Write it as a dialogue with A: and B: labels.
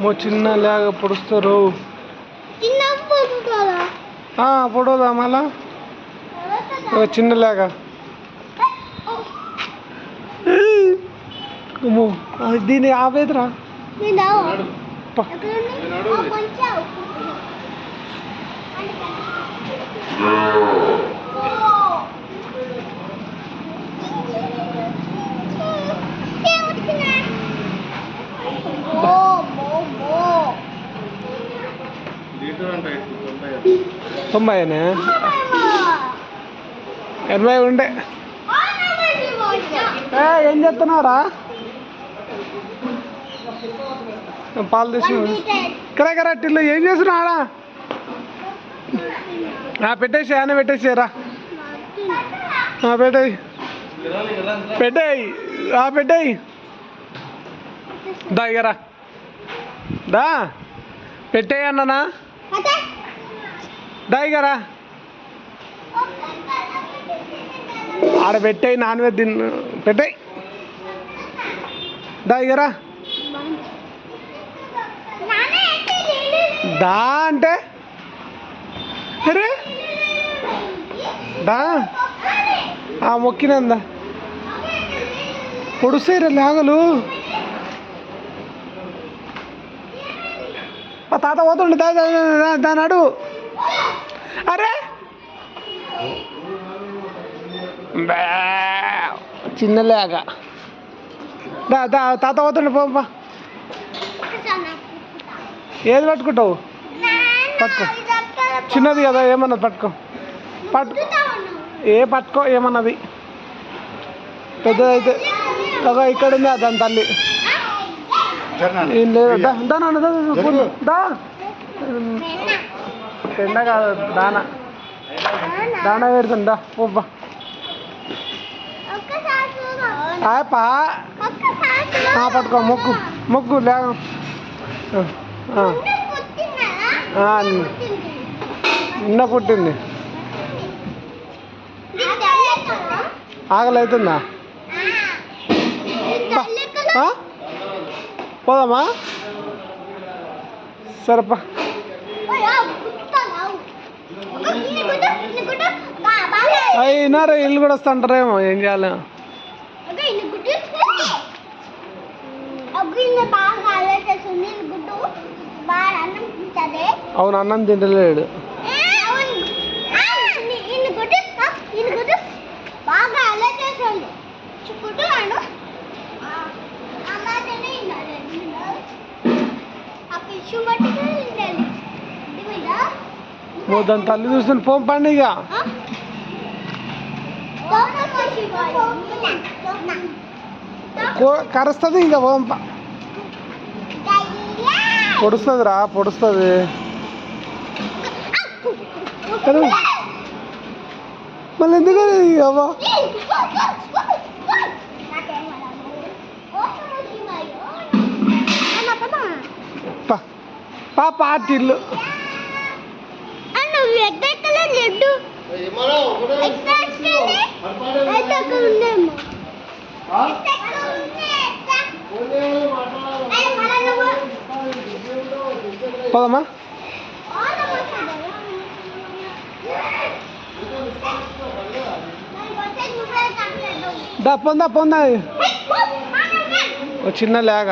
A: మో చిన్న లేక పొడుస్తారు పొడవదా మళ్ళా? ఓ చిన్న లేక దీన్ని ఆపేదిరా
B: నేను
A: తొంభైనే? ఎనభై ఉండే. ఏం చేస్తున్నావురా? పాలు తీసుకున్నా కరా కరా టిల్లు ఏం చేస్తున్నాడా పెట్టేసి ఆయన పెట్టేసారా పెట్టేయి. పెట్టేయి. ఆ, పెట్టేయి. దా ఇగరా దా. పెట్టేయి అన్ననా? దా ఇగరా ఆడ పెట్టేయి నాన్ వెజ్ తిన్ను పెట్టేయి దా ఇగరా దా అంటే అరే దా ఆ మొక్కినందా పొడుస్తాయి రా లేగలు తాత పోతుండు తాత దాని అరే! చిన్నలేక దా దా తాత పోతుండు పోపా ఏది పట్టుకుంటావు? పట్టుకో. చిన్నది కదా ఏమన్నది పట్టుకో. పట్టుకో ఏ పట్టుకో ఏమన్నది? పెద్దదైతే అగో ఇక్కడ ఉంది దాని తల్లి. ఏం లేదు. దా దా నాన్న, దా, దా, దా, కూర్చో. దా. పెండ కాదు దాన. దాన పెడుతుందా పోబ్బా ఆ పా. ఆ, పట్టుకో మొక్కు మొక్కు లేక ఆ, ఆ, నిన్న. పుట్టింది. ఆకలి అవుతుందా? ఆ? పోదామా సరేపా అయినారా ఇల్లు కూడా వస్తుంటారేమో ఏం చేయాలి
B: బాగా ఆలోచిస్తుంది గుడ్డు బాగా అన్నం తింటది
A: అవును అన్నం తింటలేడు ఓ దాని తల్లి చూస్తుంది పోం పండుగ కరుస్తుంది ఇంకా పోం పొడుస్తుంది రా పొడుస్తుంది మళ్ళీ ఎందుకు అవ్వ పా పా పాటిల్లు
B: ఎక్కడెక్కలే లడ్డు.
A: దా పొందా పొందా
B: హై, పో, ఆన ఉంది.
A: ఓ చిన్న లేగ.